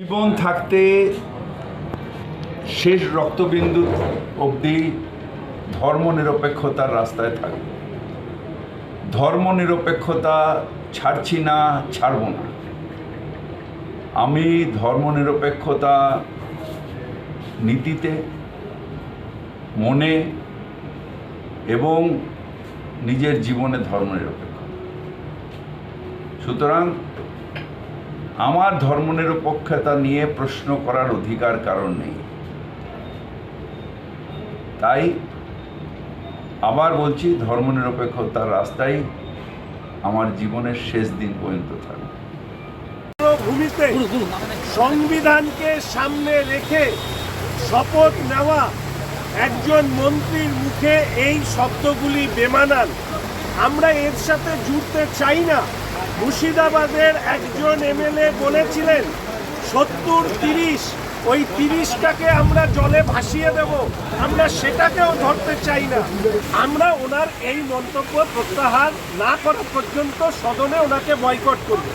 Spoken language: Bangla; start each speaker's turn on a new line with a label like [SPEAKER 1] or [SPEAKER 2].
[SPEAKER 1] জীবন থাকতে শেষ রক্তবিন্দু অবধি ধর্মনিরপেক্ষতার রাস্তায় থাকবে। ধর্মনিরপেক্ষতা ছাড়ছি না, ছাড়ব না। আমি ধর্মনিরপেক্ষতা নীতিতে, মনে এবং নিজের জীবনে ধর্মনিরপেক্ষ। সুতরাং আমার ধর্মনিরপেক্ষতা নিয়ে প্রশ্ন করার অধিকার কারণ নেই। তাই আবার বলছি, ধর্মনিরপেক্ষতার রাস্তায় আমার জীবনের শেষ দিন পর্যন্ত থাকবে।
[SPEAKER 2] ভূমিতে সংবিধানকে সামনে রেখে শপথ নেওয়া একজন মন্ত্রীর মুখে এই শব্দগুলি বেমানান। আমরা এর সাথে জুড়তে চাই না। মুর্শিদাবাদের একজন এমএলএ বলেছিলেন, সত্তর তিরিশ, ওই তিরিশটাকে আমরা জলে ভাসিয়ে দেব, আমরা সেটাকেও ধরতে চাই না। আমরা ওনার এই মন্তব্য প্রত্যাহার না করা পর্যন্ত সদনে ওনাকে বয়কট করব।